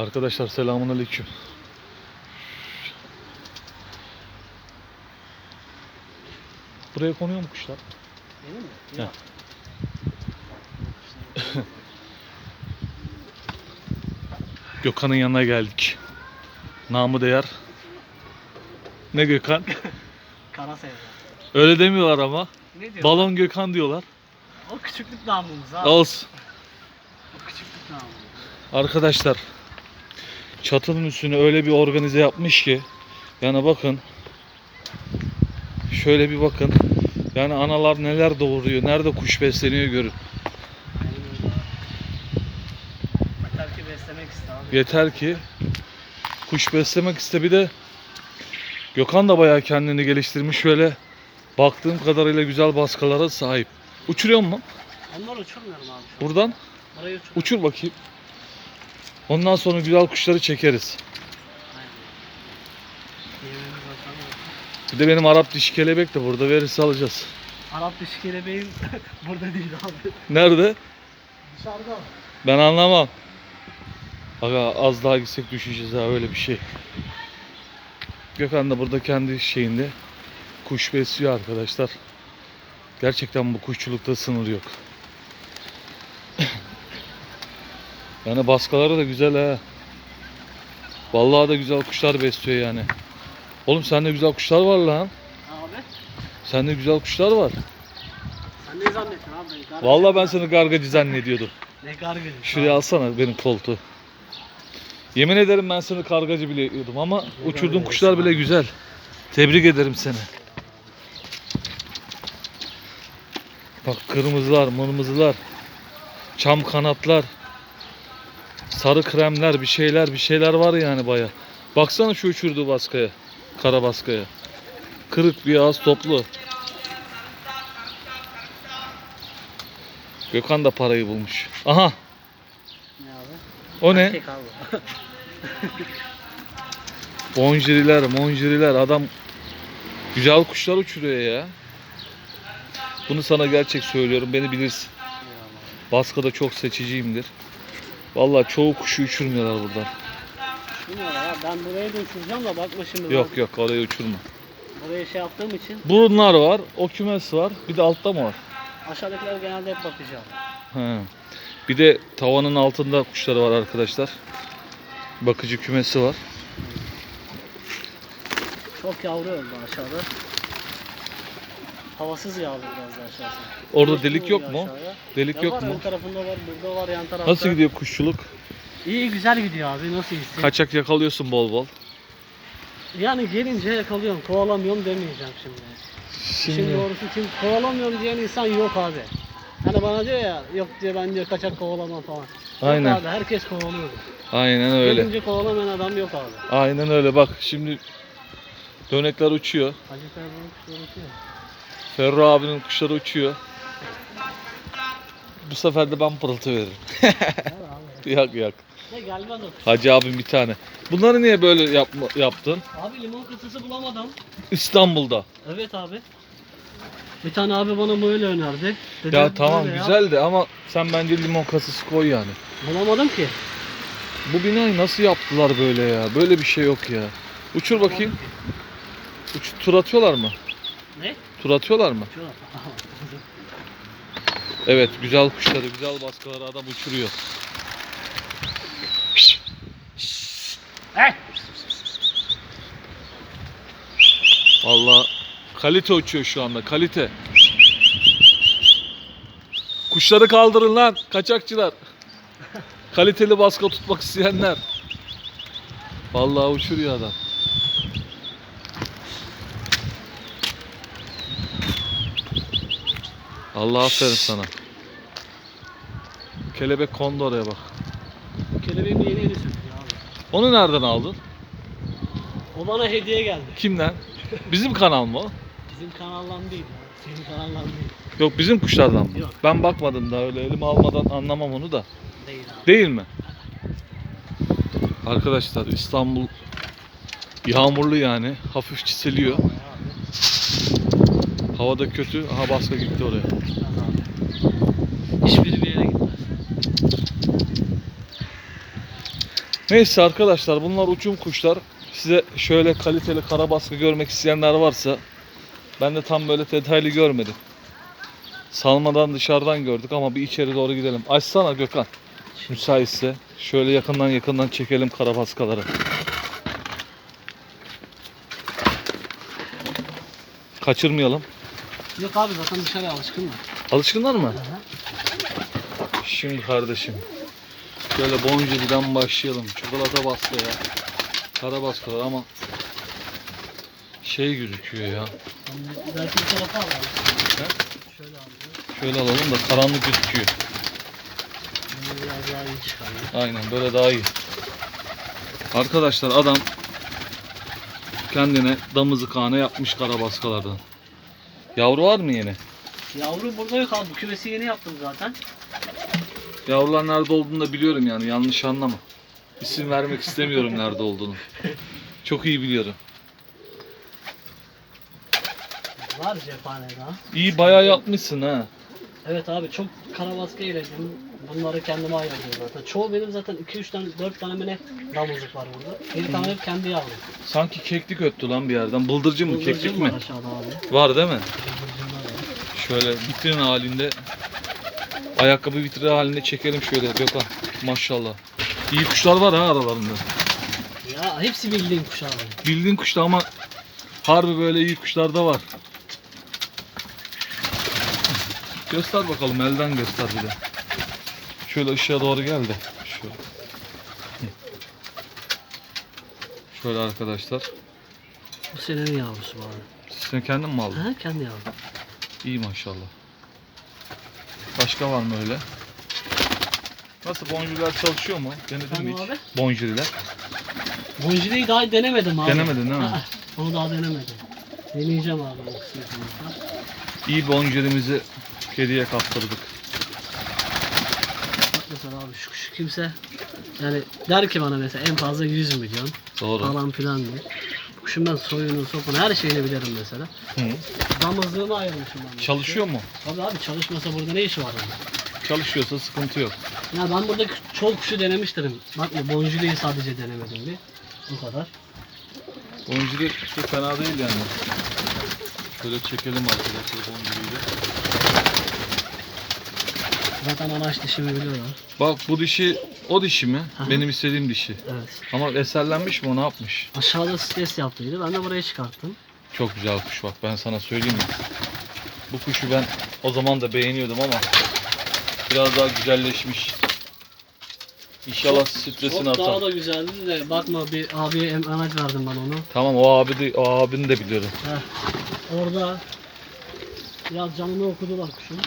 Arkadaşlar selamun aleyküm. Buraya konuyor mu kuşlar? Benim mi? Heh. Yok. Gökhan'ın yanına geldik. Namı değer. Ne Gökhan? Kara sevda. Öyle demiyorlar ama. Ne diyor? Balon Gökhan diyorlar. O küçüklük namımız abi. Olsun. O küçüklük namımız. Arkadaşlar çatının üstünü öyle bir organize yapmış ki yani bakın şöyle bir bakın yani analar neler doğuruyor nerede kuş besleniyor görün. Yeter ki beslemek iste abi. yeter ki kuş beslemek iste bir de Gökhan da bayağı kendini geliştirmiş şöyle baktığım kadarıyla güzel baskalara sahip uçuruyor mu Onları uçurmuyorum abi şu an. buradan Burayı uçur. uçur bakayım ondan sonra güzel kuşları çekeriz bir de benim Arap dişi kelebek de burada verirse alacağız Arap dişi kelebeğin burada değil abi. nerede Dışarıda. Ben anlamam. Aga az daha gitsek düşeceğiz ha öyle bir şey. Gökhan da burada kendi şeyinde kuş besliyor arkadaşlar. Gerçekten bu kuşçulukta sınır yok. Yani baskaları da güzel ha. Vallahi da güzel kuşlar besliyor yani. Oğlum sende güzel kuşlar var lan. Abi Sende güzel kuşlar var. sen ne zannettin abi? Ben gargacı Vallahi ben seni gargacı zannediyordum. Ne gargacı? Şuraya alsana benim koltuğu. Yemin ederim ben seni kargacı biliyordum ama uçurduğun kuşlar bile güzel. Tebrik ederim seni. Bak kırmızılar, mırmızılar, çam kanatlar, sarı kremler, bir şeyler, bir şeyler var yani baya. Baksana şu uçurduğu baskaya, kara baskaya. Kırık bir ağız toplu. Gökhan da parayı bulmuş. Aha Ne abi? o ne? Tek abi. Bonjiriler, monjiriler adam güzel kuşlar uçuruyor ya. Bunu sana gerçek söylüyorum. Beni bilirsin. Baskada çok seçiciyimdir. Vallahi çoğu kuşu uçurmuyorlar buradan. Bilmiyorum abi ben burayı da uçuracağım da bakma şimdi. Yok yok orayı uçurma. Buraya şey yaptığım için Bunlar var. O kümes var. Bir de altta mı var? aşağıdakiler genelde hep bakacağım. He. Bir de tavanın altında kuşları var arkadaşlar. Bakıcı kümesi var. Çok yavru öldü aşağıda. Havasız yavru biraz da aşağısı. Orada Güneşli delik yok mu? aşağıya. Delik Ya yok var, mu? Ön tarafında var, burada var, yan tarafta. Nasıl gidiyor kuşçuluk? İyi güzel gidiyor abi. Nasıl gitsin? Kaçak yakalıyorsun bol bol. Yani gelince yakalıyorum. Kovalamıyorum demeyeceğim şimdi. Şimdi, doğrusu çünkü kovalamıyorum diyen insan yok abi. Hani bana diyor ya yok diyor ben diyor kaçak kovalamam falan. Aynen. Yok abi herkes kovalıyor. Aynen öyle. Gelince kovalamayan adam yok abi. Aynen öyle bak şimdi dönekler uçuyor. Hacı Ferman'ın kuşları uçuyor. Ferro abinin kuşları uçuyor. Bu sefer de ben pırıltı veririm. Yak yak. Ne gelmez o kuş. Hacı abim bir tane. Bunları niye böyle yapma, yaptın? Abi limon kısası bulamadım. İstanbul'da. Evet abi. Bir tane abi bana böyle önerdi. Dedi, Ya tamam güzel de ama sen bence limon kasası koy yani. Bulamadım ki. Bu binayı nasıl yaptılar böyle ya? Böyle bir şey yok ya. Uçur bakayım. Uç, tur atıyorlar mı? Ne? Tur atıyorlar mı? Evet güzel kuşları, güzel baskaları adam uçuruyor. Hey! Vallahi kalite uçuyor şu anda kalite. Kuşları kaldırın lan kaçakçılar. Kaliteli baska tutmak isteyenler. Vallahi uçuruyor adam. Allah aferin sana. Kelebek kondu oraya bak. Kelebeğimi yeni yeni söktü abi. Onu nereden aldın? O bana hediye geldi. Kimden? Bizim kanal mı o? Bizim kanaldan değil. Senin kanaldan değil. Yok bizim kuşlardan mı? Yok. Ben bakmadım da öyle elime almadan anlamam onu da. Değil abi. Değil mi? Arkadaşlar İstanbul yağmurlu yani. Hafif çiseliyor. Havada kötü. Aha baska gitti oraya. Hiçbiri bir yere gitmez. Neyse arkadaşlar bunlar uçum kuşlar. Size şöyle kaliteli karabaskı görmek isteyenler varsa ben de tam böyle detaylı görmedim. Salmadan dışarıdan gördük ama bir içeri doğru gidelim. Açsana Gökhan. Müsaitse şöyle yakından yakından çekelim karabaskaları. Kaçırmayalım. Yok abi zaten dışarıya alışkınlar. Alışkınlar mı? Hı hı. Şimdi kardeşim. Şöyle Boncuk'dan başlayalım. Çikolata baskı ya. Kara baskı var ama şey gözüküyor ya. Belki bir tarafa? Şöyle alalım da karanlık gözüküyor. Böyle biraz daha iyi çıkar. Aynen böyle daha iyi. Arkadaşlar adam kendine damızlıkhane yapmış karabaskalardan. Yavru var mı yeni? Yavru burada yok abi. Bu kümesi yeni yaptım zaten. Yavrular nerede olduğunu da biliyorum yani yanlış anlama. İsim vermek istemiyorum nerede olduğunu. Çok iyi biliyorum. Var cephane daha. İyi bayağı yapmışsın ha. Evet abi çok karabaskı eyledim. Bunları kendime ayırdım zaten. Çoğu benim zaten 2-3 tane 4 tane mi ne damızlık var burada. Bir tane hep kendi yavrum. Sanki keklik öttü lan bir yerden. Bıldırcın mı keklik mi? aşağıda abi. Var değil mi? Bıldırcınlar var. Şöyle vitrin halinde ayakkabı vitrin halinde çekelim şöyle Gökhan. Maşallah. İyi kuşlar var ha aralarında. Ya hepsi bildiğin kuş abi. Bildiğin kuşta ama harbi böyle iyi kuşlar da var. Göster bakalım elden göster bir de. Şöyle ışığa doğru gel de. Şöyle. Şöyle arkadaşlar. Bu senenin yavrusu bu abi. Sen kendin mi aldın? Ha kendi yavrum. İyi maşallah. Başka var mı öyle? Nasıl boncuklar çalışıyor mu? Denedin mi hiç? abi. Boncuklar. Bonjileyi daha denemedim abi. Denemedin değil mi? Aa, Onu daha denemedim. Deneyeceğim abi. İyi boncuklarımızı kediye kaptırdık. Bak mesela abi şu kuşu kimse yani der ki bana mesela en fazla 100 milyon Doğru. falan filan diye. Ben soyunu, sopunu her şeyini bilirim mesela. Hı. Damızlığımı ayırmışım ben. Çalışıyor mu? Tabii abi çalışmasa burada ne işi var onun? Çalışıyorsa sıkıntı yok. Ya ben burada çok kuşu denemiştim. Bak ya Bonjule'yi sadece denemedim bir. Bu kadar. Boncuklar çok fena değil yani. Şöyle çekelim arkadaşlar boncuğu da. Zaten anaç dişimi biliyorlar. Bak bu dişi o dişi mi? Aha. Benim istediğim dişi. Evet. Ama eserlenmiş mi o ne yapmış? Aşağıda stres yaptıydı. Ben de buraya çıkarttım. Çok güzel kuş bak ben sana söyleyeyim mi? Bu kuşu ben o zaman da beğeniyordum ama biraz daha güzelleşmiş. İnşallah stresini Çok daha atar. da güzeldi de bakma bir abiye em- anaç verdim ben onu. Tamam o abi de, o abini de biliyorum. Heh. Orada biraz canını okudular kuşun.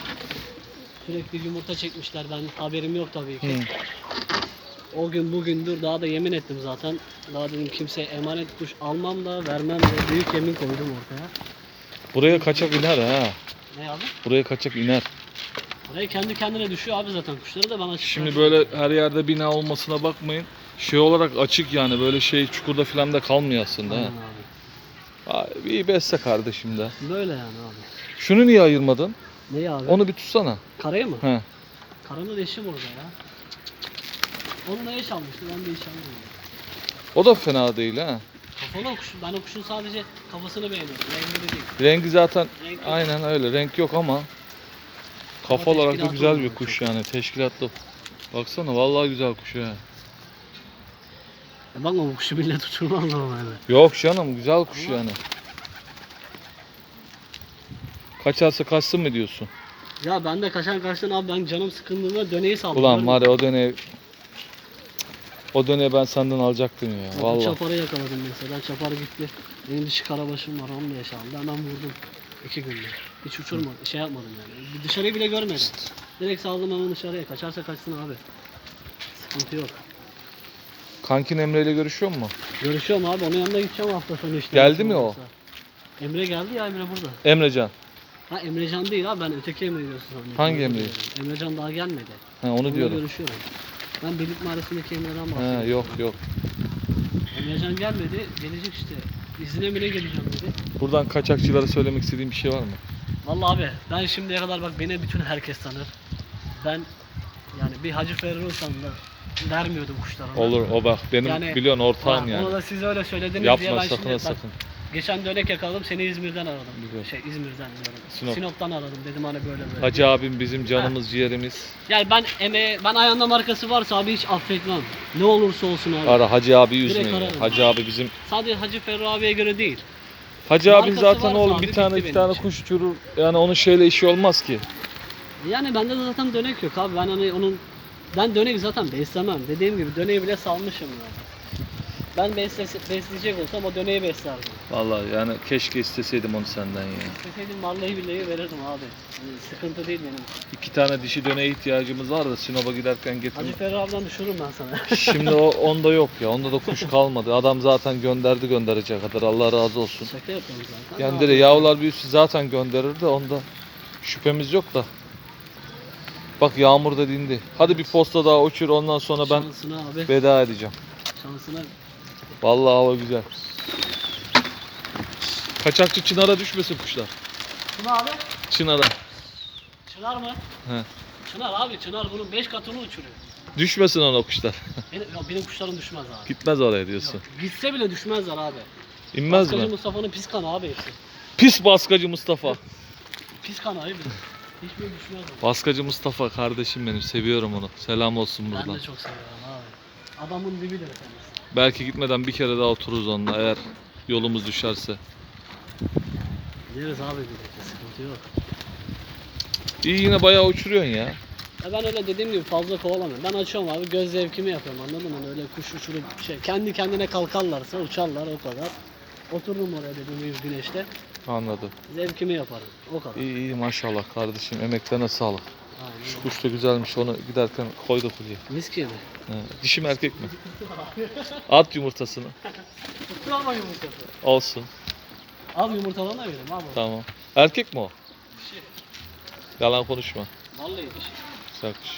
Sürekli yumurta çekmişler. Ben haberim yok tabii ki. Hı. O gün bugündür daha da yemin ettim zaten. Daha dedim kimseye emanet kuş almam da vermem de büyük yemin koydum ortaya. Buraya kaçak iner ha. Ne abi? Buraya kaçak iner. Oraya kendi kendine düşüyor abi zaten kuşları da bana Şimdi böyle her yerde bina olmasına bakmayın. Şey olarak açık yani böyle şey çukurda filan da kalmıyor aslında. Aynen Ha. abi. Ay, İyi besle kardeşim de. Böyle yani abi. Şunu niye ayırmadın? Ne abi? Onu bir tutsana. Karaya mı? He. Karanın eşi burada ya. Onunla eş almıştı ben de eş almadım. O da fena değil ha. Kafalı kuş. Ben o kuşun sadece kafasını beğeniyorum. Rengini değil. Rengi zaten Renk yok. aynen öyle. Renk yok ama kafa Ama olarak da güzel bir oluyor kuş yani. Teşkilatlı. Baksana vallahi güzel kuş ya. Ya bakma bu kuşu millet uçurmaz normalde. Yok canım güzel kuş yani. Kaçarsa kaçsın mı diyorsun? Ya ben de kaçan kaçtın abi ben canım sıkıldığında döneyi saldım. Ulan var ya o döne o döne ben senden alacaktım ya. Vallahi. Vallahi. Çaparı yakaladım mesela. Çapar gitti. Benim dişi karabaşım var onu da yaşandı. Hemen vurdum. İki günde. Hiç uçurmadım. Şey yapmadım yani. Dışarıyı bile görmedim. Direkt saldım hemen dışarıya. Kaçarsa kaçsın abi. Sıkıntı yok. Kankin Emre ile görüşüyor mu? Görüşüyorum abi. Onun yanına gideceğim hafta sonu işte. Geldi mi o? Emre geldi ya Emre burada. Emrecan. Ha Emrecan değil abi ben öteki Emre diyorsun zannettim. Hangi Emre'yi? Emrecan daha gelmedi. Ha onu Onunla diyorum. görüşüyorum. Ben Belik Mahallesi'ndeki Emre'den Ha bahsediyorum. yok yok. Emrecan gelmedi. Gelecek işte. İzine bile geleceğim dedi. Buradan kaçakçılara söylemek istediğim bir şey var mı? Vallahi abi ben şimdiye kadar bak beni bütün herkes tanır. Ben yani bir Hacı Ferruh'sam da vermiyordum kuşlara. Olur o bak benim Yani- biliyorsun ortağım yani. Onu da siz öyle söylediniz diye ben Yapma sakın şimdi ha bak, sakın. geçen dönek yakaladım seni İzmir'den aradım. Biliyorum. Şey İzmir'den diyorum. Sinop. Sinop'tan aradım dedim hani böyle böyle. Hacı abim bizim canımız ciğerimiz. Yani ben emeğe, ben ayağında markası varsa abi hiç affetmem. Ne olursa olsun abi. Ara Hacı abi üzmeyin. ya. ararım. Hacı abi bizim Sadece Hacı Ferru abiye göre değil. Hacı abim Markası zaten varsa oğlum abi bir tane iki benim tane için. kuş uçurur. Yani onun şeyle işi olmaz ki. Yani bende de zaten dönek yok abi. Ben hani onun ben dönek zaten beslemem. Dediğim gibi döneği bile salmışım yani. Ben beslese, besleyecek olsam o döneği beslerdim. Vallahi yani keşke isteseydim onu senden ya. İsteseydim vallahi billahi verirdim abi. Yani sıkıntı değil benim. İki tane dişi döneğe ihtiyacımız var da Sinop'a giderken getirdim. Hacı Ferru abiden düşürürüm ben sana. Şimdi o onda yok ya. Onda da kuş kalmadı. Adam zaten gönderdi gönderecek kadar. Allah razı olsun. Şaka yapıyorum zaten. Yani de yavrular büyüsü zaten gönderir de onda şüphemiz yok da. Bak yağmur da dindi. Hadi bir posta daha uçur ondan sonra ben Şansına abi. veda edeceğim. Şansına. Vallahi hava güzel. Kaçakçı Çınar'a düşmesin kuşlar. Kim abi? Çınar'a. Çınar mı? He. Çınar abi Çınar bunun 5 katını uçuruyor. Düşmesin ona kuşlar. Benim, ya benim kuşlarım düşmez abi. Gitmez oraya diyorsun. Yok, Gitse bile düşmezler abi. İnmez Baskacı mi? Mustafa'nın pis kanı abi hepsi. Pis baskacı Mustafa. Pis kanı abi. Hiçbir düşmez. o. Baskacı Mustafa kardeşim benim. Seviyorum onu. Selam olsun Ben buradan. de çok seviyorum abi. Adamın dibidir efendim. Belki gitmeden bir kere daha otururuz onunla eğer yolumuz düşerse. Yeriz abi birlikte sıkıntı yok. İyi yine bayağı uçuruyorsun ya. Ya ben öyle dediğim gibi fazla kovalamıyorum. Ben açıyorum abi göz zevkimi yapıyorum anladın mı? Hani öyle kuş uçurup şey kendi kendine kalkarlarsa uçarlar o kadar. Otururum oraya dediğim gibi güneşte. Anladım. Zevkimi yaparım. O kadar. İyi iyi maşallah kardeşim. Emeklerine sağlık. Aynen. Şu kuş da güzelmiş. Onu giderken koyduk buraya. Miski mi? He. Dişi mi erkek mi? At yumurtasını. Tuttu ama yumurtası. Olsun. Al yumurtalarını da vereyim abi. Tamam. Erkek mi o? Dişi. Yalan konuşma. Vallahi dişi. Güzel kuş.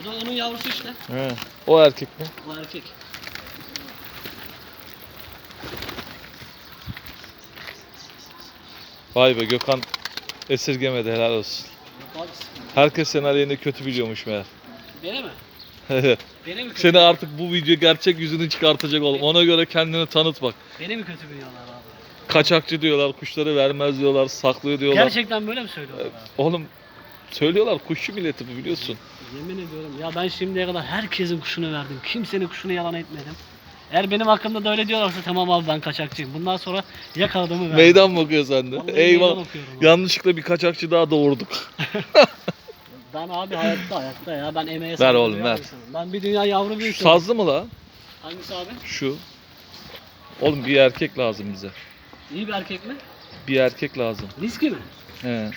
Bu da onun yavrusu işte. He. O erkek mi? O erkek. Vay be Gökhan esirgemedi helal olsun. Yok abi sıkıntı. Herkes senin aleyhine kötü biliyormuş meğer. Beni mi? Evet. Beni mi kötü Seni artık bu video gerçek yüzünü çıkartacak oğlum. Ona göre kendini tanıt bak. Beni mi kötü biliyorlar abi? Kaçakçı diyorlar, kuşları vermez diyorlar, saklıyor diyorlar. Gerçekten böyle mi söylüyorlar abi? Oğlum söylüyorlar kuşçu milleti bu biliyorsun. Yemin ediyorum ya ben şimdiye kadar herkesin kuşunu verdim. Kimsenin kuşunu yalan etmedim. Eğer benim hakkımda da öyle diyorlarsa tamam abi ben kaçakçıyım. Bundan sonra yakaladığımı verdim. Meydan mı okuyor sende? Vallahi Eyvah. meydan okuyorum abi. Yanlışlıkla bir kaçakçı daha doğurduk. Ben abi hayatta hayatta ya ben emeğe Ver saygı oğlum, duyan ver. insanım. Ben bir dünya yavru bir Şu insanım. sazlı mı la? Hangisi abi? Şu. Oğlum bir erkek lazım bize. İyi bir erkek mi? Bir erkek lazım. Riski mi? He.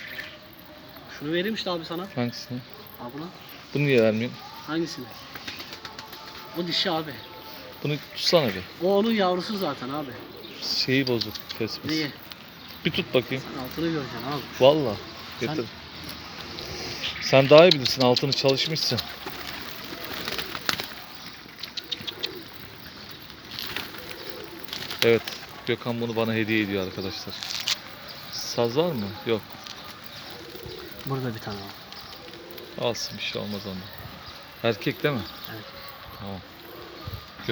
Şunu vereyim işte abi sana. Hangisini? Al bunu. Bunu niye vermiyorsun? Hangisini? O dişi abi. Bunu tutsana bir. O onun yavrusu zaten abi. Şeyi bozuk kesmiş. Neyi? Bir tut bakayım. Sen altını göreceksin abi. Vallahi. Getir. Sen daha iyi bilirsin altını çalışmışsın. Evet. Gökhan bunu bana hediye ediyor arkadaşlar. Saz var mı? Yok. Burada bir tane var. Alsın bir şey olmaz ondan. Erkek değil mi? Evet. Tamam.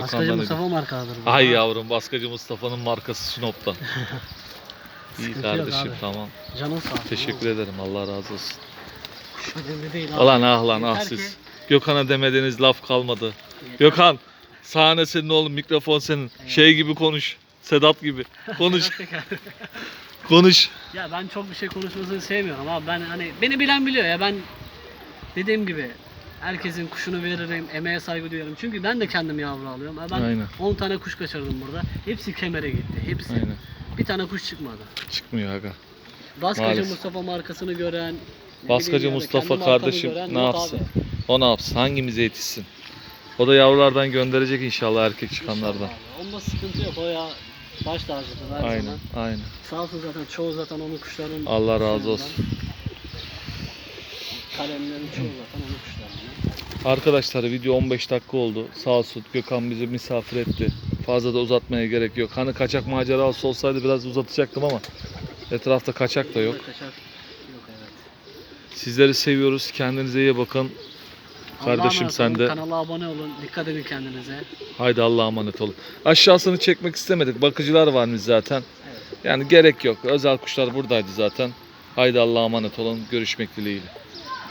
Baskacı hediye- Mustafa markalıdır bu. Ay yavrum baskacı Mustafa'nın markası Sinop'tan. İyi Sıkıntı yok kardeşim abi. tamam. Canın sağ olsun. Teşekkür ederim. Allah razı olsun. Önemli değil abi. Alan ah lan ah Yeter siz. ki- Gökhan'a demediğiniz laf kalmadı. Gökhan sahne senin oğlum mikrofon senin. Şey gibi konuş. Sedat gibi. Konuş. konuş. ya ben çok bir şey konuşmasını sevmiyorum abi. Ben hani beni bilen biliyor ya ben dediğim gibi herkesin kuşunu veririm, emeğe saygı duyarım. Çünkü ben de kendim yavru alıyorum. Ben Aynen. 10 tane kuş kaçırdım burada. Hepsi kemere gitti. Hepsi. Aynen. Bir tane kuş çıkmadı. Çıkmıyor aga. Baskacı Maalesef. Mustafa markasını gören ne Baskacı bileyim yani Mustafa kendi markamı kardeşim gören ne yapsın? abi. O ne yapsın? Hangimize yetişsin? O da yavrulardan gönderecek inşallah erkek çıkanlardan. İnşallah abi. Onda sıkıntı yok. O ya baş tacıdır her Aynen. zaman. Aynen. Sağ olsun zaten çoğu zaten onun kuşların Allah razı olsun. Kalemlerin çoğu zaten onun kuşlarından. Arkadaşlar video 15 dakika oldu. Sağ olsun Gökhan bizi misafir etti. Fazla da uzatmaya gerek yok. Hani kaçak macerası olsaydı biraz uzatacaktım ama etrafta kaçak da yok. Kaçak yok evet. Sizleri seviyoruz. Kendinize iyi bakın. Kardeşim sen de. Kanala abone olun. Dikkat edin kendinize. Haydi Allah'a emanet olun. Aşağısını çekmek istemedik. Bakıcılar varmış zaten. Evet. Yani gerek yok. Özel kuşlar buradaydı zaten. Haydi Allah'a emanet olun. Görüşmek dileğiyle.